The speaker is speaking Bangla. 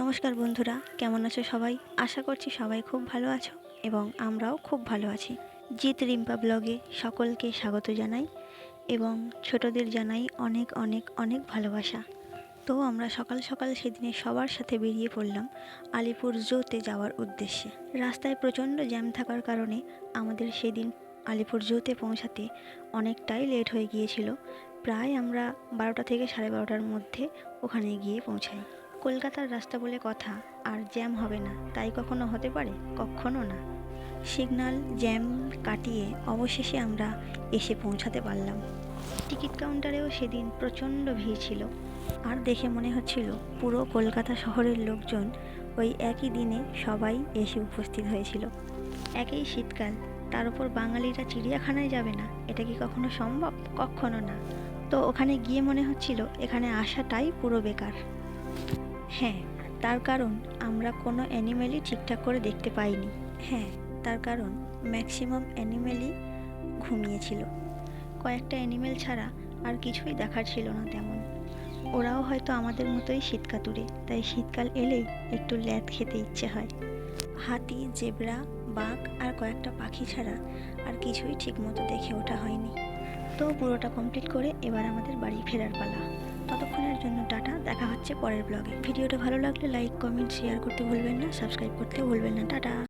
নমস্কার বন্ধুরা, কেমন আছো সবাই? আশা করছি সবাই খুব ভালো আছো এবং আমরাও খুব ভালো আছি। জিৎ রিম্পা ব্লগে সকলকে স্বাগত জানাই এবং ছোটদের জানাই অনেক অনেক অনেক ভালোবাসা। তো আমরা সকাল সকাল সেদিনে সবার সাথে বেরিয়ে পড়লাম আলিপুর জোতে যাওয়ার উদ্দেশ্যে। রাস্তায় প্রচণ্ড জ্যাম থাকার কারণে আমাদের সেদিন আলিপুর জোতে পৌঁছাতে অনেকটাই লেট হয়ে গিয়েছিল। প্রায় আমরা বারোটা থেকে সাড়ে বারোটার মধ্যে ওখানে গিয়ে পৌঁছাই। কলকাতার রাস্তা বলে কথা, আর জ্যাম হবে না। তাই কখনো হতে পারে? কখনো না। সিগন্যাল জ্যাম কাটিয়ে অবশেষে আমরা এসে পৌঁছাতে পারলাম। টিকিট কাউন্টারেও সেদিন প্রচণ্ড ভিড় ছিল। আর দেখে মনে হচ্ছিল, পুরো কলকাতা শহরের লোকজন ওই একই দিনে সবাই এসে উপস্থিত হয়েছিল। একই শীতকাল, তার উপর বাঙালিরা চিড়িয়াখানায় যাবে না? এটা কি কখনো সম্ভব? কখনো না। তো ওখানে গিয়ে মনে হচ্ছিল, এখানে আসাটাই পুরো বেকার। হ্যাঁ তার কারণ আমরা কোনো অ্যানিমেলই ঠিকঠাক করে দেখতে পাইনি। হ্যাঁ তার কারণ ম্যাক্সিমাম অ্যানিমেলই ঘুমিয়েছিল। কয়েকটা অ্যানিমেল ছাড়া আর কিছুই দেখার ছিল না তেমন। ওরাও হয়তো আমাদের মতোই শীতকাতুরে, তাই শীতকাল এলেই একটু ল্যাদ খেতে ইচ্ছে হয়। হাতি, জেব্রা, বাঘ আর কয়েকটা পাখি ছাড়া আর কিছুই ঠিকমতো দেখে ওঠা হয়নি। তো পুরোটা কমপ্লিট করে এবার আমাদের বাড়ি ফেরার পালা। ততক্ষণের জন্য টাটা, দেখা হচ্ছে পরের ব্লগে ভিডিওটা ভালো লাগলে লাইক কমেন্ট শেয়ার করতে ভুলবেন না। সাবস্ক্রাইব করতে ভুলবেন না। টাটা।